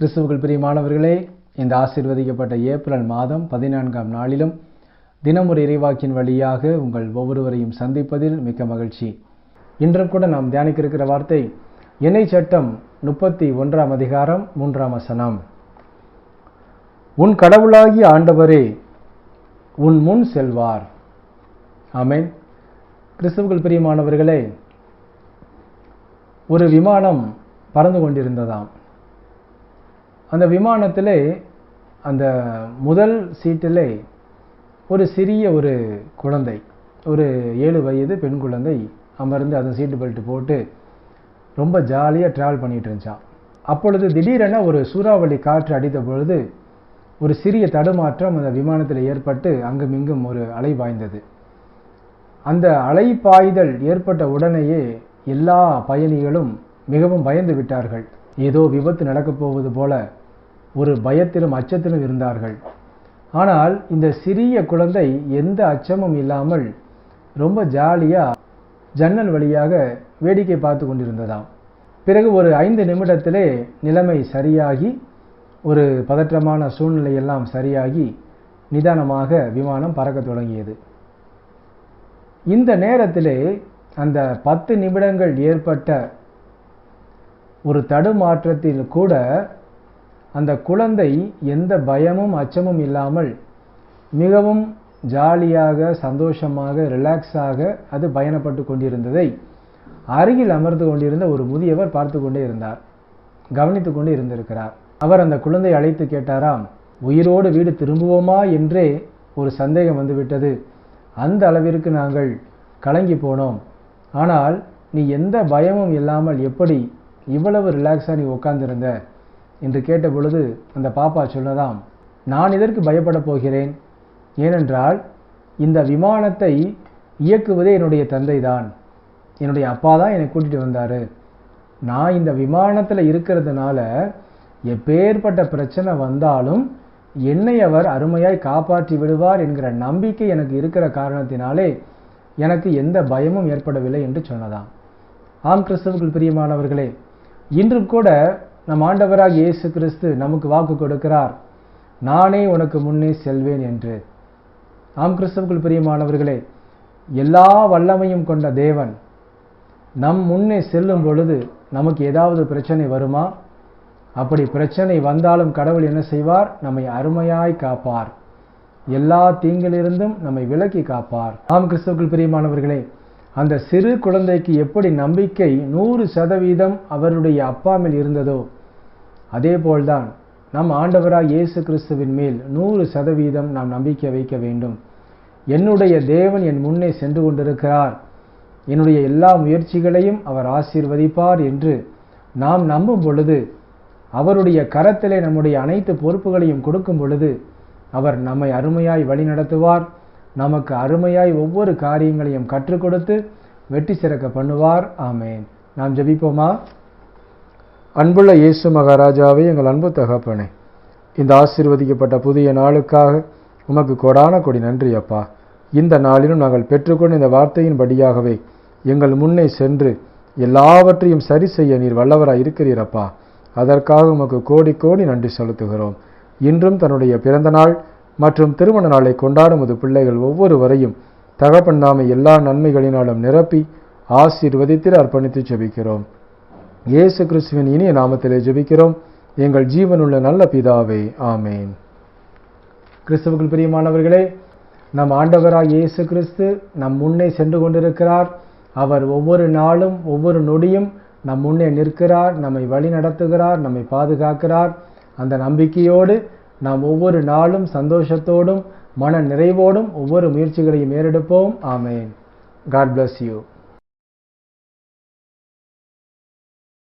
கிறிஸ்துவுக்குள் பிரியமானவர்களே இந்த ஆசிர்வதிக்கப்பட்ட ஏப்ரல் மாதம் பதினான்காம் நாளிலும் தினமொரு இறைவாக்கின் வழியாக உங்கள் ஒவ்வொருவரையும் சந்திப்பதில் மிக்க மகிழ்ச்சி. இன்றும் கூட நாம் தியானிக்க இருக்கிற வார்த்தை எண்ணெய் சட்டம் முப்பத்தி ஒன்றாம் அதிகாரம் மூன்றாம் வசனம். உன் கடவுளாகிய ஆண்டவரே உன் முன் செல்வார். ஆமேன். கிறிஸ்துவுக்குள் பிரியமானவர்களே ஒரு விமானம் பறந்து கொண்டிருந்ததாம். அந்த விமானத்தில் அந்த முதல் சீட்டில் ஒரு சிறிய ஒரு குழந்தை ஒரு ஏழு வயது பெண் குழந்தை அமர்ந்து அதன் சீட்டு பெல்ட் போட்டு ரொம்ப ஜாலியாக ட்ராவல் பண்ணிகிட்டு இருந்துச்சான் அப்பொழுது திடீரென ஒரு சூறாவளி காற்று அடித்த பொழுது ஒரு சிறிய தடுமாற்றம் அந்த விமானத்தில் ஏற்பட்டு அங்குமிங்கும் ஒரு அலை பாய்ந்தது. அந்த அலை பாய்தல் ஏற்பட்ட உடனேயே எல்லா பயணிகளும் மிகவும் பயந்து விட்டார்கள். ஏதோ விபத்து நடக்கப் போவது போல ஒரு பயத்திலும் அச்சத்திலும் இருந்தார்கள். ஆனால் இந்த சிறிய குழந்தை எந்த அச்சமும் இல்லாமல் ரொம்ப ஜாலியாக ஜன்னல் வழியாக வேடிக்கை பார்த்து கொண்டிருந்ததாம். பிறகு ஒரு ஐந்து நிமிடத்திலே நிலைமை சரியாகி ஒரு பதற்றமான சூழ்நிலை எல்லாம் சரியாகி நிதானமாக விமானம் பறக்க தொடங்கியது. இந்த நேரத்திலே அந்த பத்து நிமிடங்கள் ஏற்பட்ட ஒரு தடுமாற்றத்தில் கூட அந்த குழந்தை எந்த பயமும் அச்சமும் இல்லாமல் மிகவும் ஜாலியாக சந்தோஷமாக ரிலாக்ஸாக அது பயணப்பட்டு கொண்டிருந்ததை அருகில் அமர்ந்து கொண்டிருந்த ஒரு முதியவர் பார்த்து கொண்டே இருந்தார். கவனித்து கொண்டு இருந்திருக்கிறார். அவர் அந்த குழந்தை அழைத்து கேட்டாராம் உயிரோடு வீடு திரும்புவோமா? என்றே ஒரு சந்தேகம் வந்துவிட்டது. அந்த அளவிற்கு நாங்கள் கலங்கி போனோம். ஆனால் நீ எந்த பயமும் இல்லாமல் எப்படி இவ்வளவு ரிலாக்ஸாக நீ உட்கார்ந்திருந்த? என்று கேட்ட பொழுது அந்த பாப்பா சொன்னதாம் நான் இதற்கு பயப்பட போகிறேன்? ஏனென்றால் இந்த விமானத்தை இயக்குவதே என்னுடைய தந்தை தான் என்னுடைய அப்பா தான் என்னை கூட்டிகிட்டு வந்தார். நான் இந்த விமானத்தில் இருக்கிறதுனால எப்பேற்பட்ட பிரச்சனை வந்தாலும் என்னை அவர் அருமையாய் காப்பாற்றி விடுவார் என்கிற நம்பிக்கை எனக்கு இருக்கிற காரணத்தினாலே எனக்கு எந்த பயமும் ஏற்படவில்லை என்று சொன்னதாம். ஆம் கிறிஸ்தவர்கள் பிரியமானவர்களே இன்றும் கூட நம் ஆண்டவராக இயேசு கிறிஸ்து நமக்கு வாக்கு கொடுக்கிறார். நானே உனக்கு முன்னே செல்வேன் என்று. ஆம் கிறிஸ்தவர்கள் பிரியமானவர்களே எல்லா வல்லமையும் கொண்ட தேவன் நம் முன்னே செல்லும் பொழுது நமக்கு ஏதாவது பிரச்சனை வருமா? அப்படி பிரச்சனை வந்தாலும் கடவுள் என்ன செய்வார்? நம்மை அருமையாய் காப்பார். எல்லா தீங்கிலிருந்தும் நம்மை விலக்கி காப்பார். ஆம் கிறிஸ்தவர்கள் பிரியமானவர்களே அந்த சிறு குழந்தைக்கு எப்படி நம்பிக்கை நூறு சதவீதம் அவருடைய அப்பா மேல் இருந்ததோ அதேபோல்தான் நம் ஆண்டவராக இயேசு கிறிஸ்துவின் மேல் நூறு சதவீதம் நாம் நம்பிக்கை வைக்க வேண்டும். என்னுடைய தேவன் என் முன்னே சென்று கொண்டிருக்கிறார். என்னுடைய எல்லா முயற்சிகளையும் அவர் ஆசீர்வதிப்பார் என்று நாம் நம்பும் பொழுது அவருடைய கரத்திலே நம்முடைய அனைத்து பொறுப்புகளையும் கொடுக்கும் பொழுது அவர் நம்மை அருமையாய் வழிநடத்துவார் நமக்கு அருமையாய் ஒவ்வொரு காரியங்களையும் கற்றுக் கொடுத்து வெற்றி சிறக்க பண்ணுவார். ஆமேன். நாம் ஜபிப்போமா? அன்புள்ள இயேசு மகாராஜாவே எங்கள் அன்பு தகப்பனே இந்த ஆசீர்வதிக்கப்பட்ட புதிய நாளுக்காக உமக்கு கொடான கொடி நன்றி அப்பா. இந்த நாளிலும் நாங்கள் பெற்றுக்கொண்ட இந்த வார்த்தையின் படியாகவே எங்கள் முன்னே சென்று எல்லாவற்றையும் சரி செய்ய நீர் வல்லவராக இருக்கிறீரப்பா அதற்காக உமக்கு கோடி கோடி நன்றி செலுத்துகிறோம். இன்றும் தன்னுடைய பிறந்த நாள் மற்றும் திருமண நாளை கொண்டாடும் அது பிள்ளைகள் ஒவ்வொருவரையும் தகப்பன் நாமை எல்லா நன்மைகளினாலும் நிரப்பி ஆசீர்வதித்து அர்ப்பணித்து செபிக்கிறோம். இயேசு கிறிஸ்துவின் இனிய நாமத்திலே ஜெபிக்கிறோம். எங்கள் ஜீவனுள்ள நல்ல பிதாவே ஆமேன். கிறிஸ்துவுக்குள் பிரியமானவர்களே நம் ஆண்டவராக இயேசு கிறிஸ்து நம் முன்னே சென்று கொண்டிருக்கிறார். அவர் ஒவ்வொரு நாளும் ஒவ்வொரு நொடியும் நம் முன்னே நிற்கிறார் நம்மை வழி நடத்துகிறார் நம்மை பாதுகாக்கிறார். அந்த நம்பிக்கையோடு நாம் ஒவ்வொரு நாளும் சந்தோஷத்தோடும் மன நிறைவோடும் ஒவ்வொரு முயற்சிகளையும் ஏறெடுப்போம். ஆமேன். God bless you